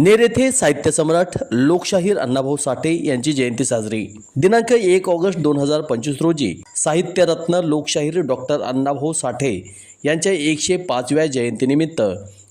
नेर येथे साहित्य सम्राट लोकशाहीर अण्णाभाऊ साठे यांची जयंती साजरी. दिनांक एक ऑगस्ट दोन हजार पंचवीस रोजी साहित्यरत्न लोकशाहीर डॉक्टर अण्णाभाऊ साठे यांच्या एकशे पाचव्या जयंतीनिमित्त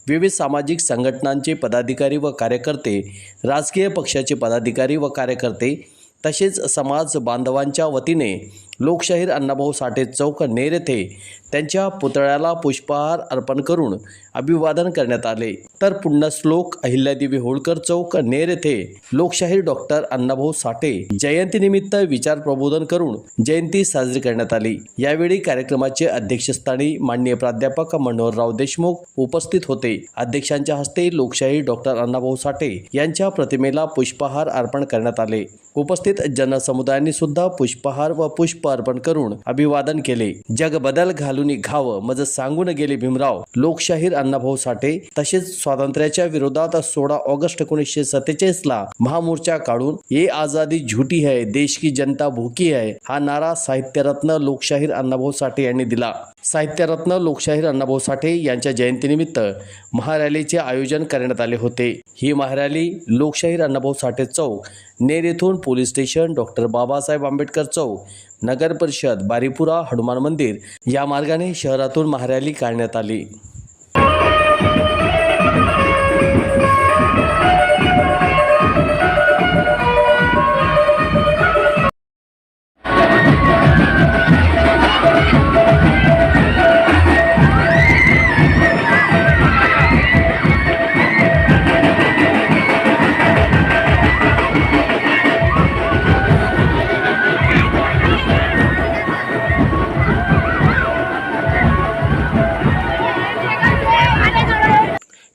विविध सामाजिक संघटनांचे पदाधिकारी व कार्यकर्ते राजकीय पक्षाचे पदाधिकारी व कार्यकर्ते तसेच समाज बांधवांच्या वतीने लोकशाहीर अण्णाभाऊ साठे चौक नेर येथे त्यांच्या पुतळ्याला पुष्पहार अर्पण करून अभिवादन करण्यात आले. तर पुण्यश्लोक अहिल्यादेवी होळकर चौक नेर येथे लोकशाहीर डॉक्टर अण्णाभाऊ साठे जयंतीनिमित्त विचार प्रबोधन करून जयंती साजरी करण्यात आली. यावेळी कार्यक्रमाचे अध्यक्षस्थानी माननीय प्राध्यापक मनोहरराव देशमुख उपस्थित होते. अध्यक्षांच्या हस्ते लोकशाहीर डॉक्टर अण्णाभाऊ साठे यांच्या प्रतिमेला पुष्पहार अर्पण करण्यात आले. उपस्थित जनसमुदायांनी सुद्धा पुष्पहार व पुष्प पुष्पार्पण करून अभिवादन केले. जग बदल घालून घाव मज सांगून गेले भीमराव. लोकशाहीर अण्णाभाऊ साठे तसेच स्वातंत्र्याच्या विरोधात सोळा ऑगस्ट एकोणीसशे सत्तेचाळीस ला महामोर्चा काढून ये आजादी झुटी है देश की जनता भूकी है हा नारा साहित्यरत्न लोकशाहीर अण्णाभाऊ साठे यांनी दिला. साहित्यरत्न लोकशाहीर अण्णाभाऊ साठे यांच्या जयंतीनिमित्त महारॅलीचे आयोजन करण्यात आले होते. ही महारॅली लोकशाहीर अण्णाभाऊ साठे चौक नेर येथून police station doctor Babasaheb Ambedkar Chowk नगर परिषद बारीपुरा हनुमान मंदिर या मार्गाने शहरातून महारॅली काढण्यात आली.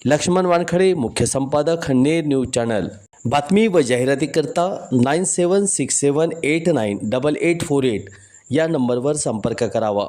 लक्ष्मण वानखडे मुख्य संपादक नेर न्यूज चॅनल. बातमी व जाहिरातीकरता nine seven six seven eight nine double eight four eight या नंबरवर संपर्क करावा.